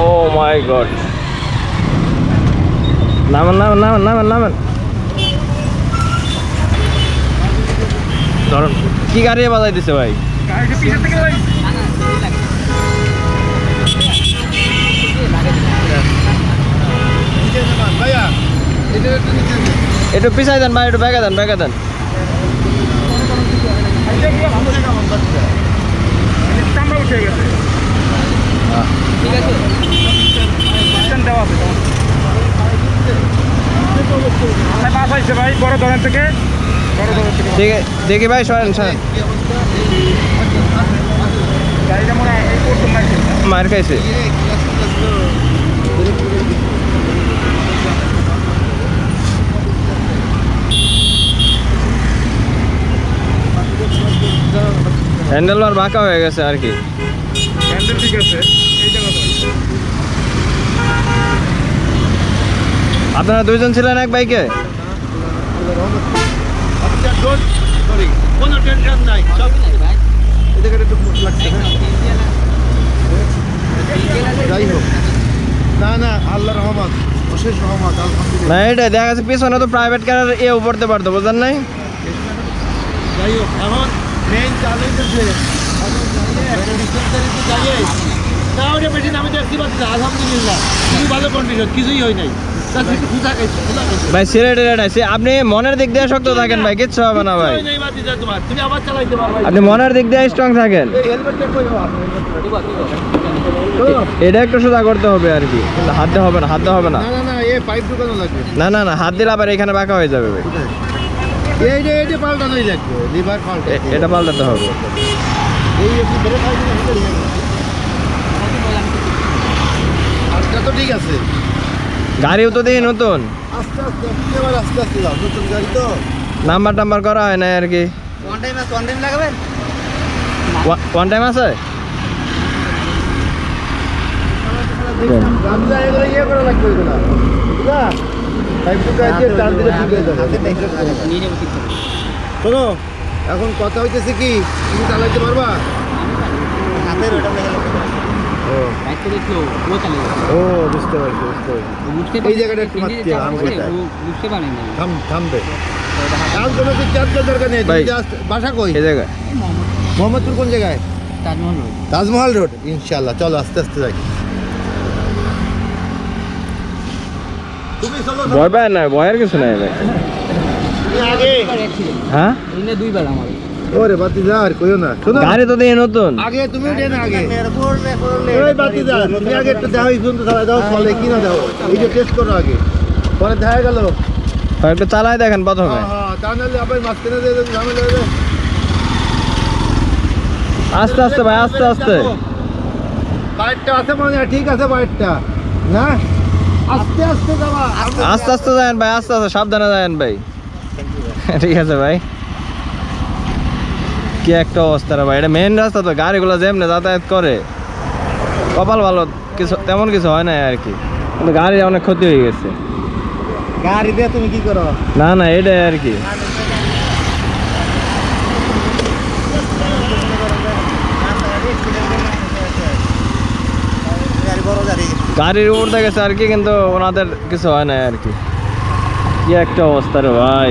ও মাই god নামেন নামেন নামেন নামেন নামেন। ধরুন, কি গাড়ি বাজাই দিছে ভাই? একটু পিছাই দেন ভাই, একটু ব্যাগে দেন ব্যাগে দেন। দেওয়া আছে। ভাই বড় থেকে। বড় ধরনের থেকে। ঠিক আছে দেখি ভাই সরেন সরেন। মার খাইছে। হ্যান্ডেল বার বাঁকা হয়ে গেছে আর কি। হ্যান্ডেল ঠিক আছে আপনারা দুইজন ছিলেন এক বাইকে? একটু যাই হোক না না আল্লাহ রহমত রহমত দেখা তো প্রাইভেট কারের এ নাই? যাই হোক, এখন চালাইতেছে তাহলে বেশি আমি দেখতে পাচ্ছি আলহামদুলিল্লাহ। খুবই ভালো কন্ডিশন কিছুই হয় নাই। ভাই সিলেট এটাই আপনি মনের দিক দিয়ে শক্ত থাকেন ভাই কিচ্ছু হবে না ভাই। আপনি মনের দিক দিয়ে স্ট্রং থাকেন। এটা একটু সোজা করতে হবে আর কি। হাত হবে না হাত হবে না। না না না হাত দিলে আবার এখানে বাঁকা হয়ে যাবে ভাই। এটা পাল্টাতে হবে এই একটু ধরে খাই দিলে হয়ে যাবে। আজটা তো ঠিক আছে গাড়িও তো দেখি নতুন। আস্তে আস্তে আপনি আস্তে আস্তে যাও নতুন গাড়ি তো। নাম্বার টাম্বার করা হয় না আর কি। ওয়ান টাইম আছে ওয়ান টাইম লাগাবেন? ওয়ান টাইম আছে? ইয়ে শোনো এখন কথা হইতেছে কি? তুমি চালাইতে পারবা? হাতের ওটা ও বুঝতে পারছি বুঝতে পারছি। এই জায়গাটা একটু মারতে বুঝতে পারি না থাম থামবে। কাল কোনো কি চার্জার দরকার নেই বাসা কই? এই জায়গায়। মোহাম্মদপুর কোন জায়গায়? তাজমহল রোড। তাজমহল রোড ইনশাল্লাহ চলো আস্তে আস্তে যাই। ভয় পায় না ভয়ের কিছু নাই ভাই। তুমি আগে। হ্যাঁ? দুইবার আমার। ওরে আর কইও না। শোনো। গাড়ি তো নতুন। আগে তুমি উঠে না আগে ওই বাতি যা তুমি আগে একটু দেখো চালাই দাও চলে কি না দাও এই যে টেস্ট করো আগে। পরে দেখা গেল। একটু চালাই দেখেন প্রথমে। হ্যাঁ হ্যাঁ আবার মাঝখানে দিয়ে ঝামেলা হয়ে। আস্তে আস্তে ভাই আস্তে আস্তে। বাইকটা আছে মনে হয় ঠিক আছে বাইকটা না? আস্তে আস্তে যাবা। আস্তে আস্তে যায়েন ভাই আস্তে আস্তে সাবধানে যায়েন ভাই। ঠিক আছে ভাই। কি একটা অবস্থা রে ভাই? এটা মেন রাস্তা তো গাড়িগুলো যেমনি যাতায়াত করে কপাল ভালো কিছু তেমন কিছু হয় না আর কি। কিন্তু গাড়ি অনেক ক্ষতি হয়ে গেছে। গাড়ি দিয়ে তুমি কি করো? না না এটাই আর কি। গাড়ির উপর গেছে আর কি কিন্তু ওনাদের কিছু হয় না আর কি। কি একটা অবস্থা রে ভাই।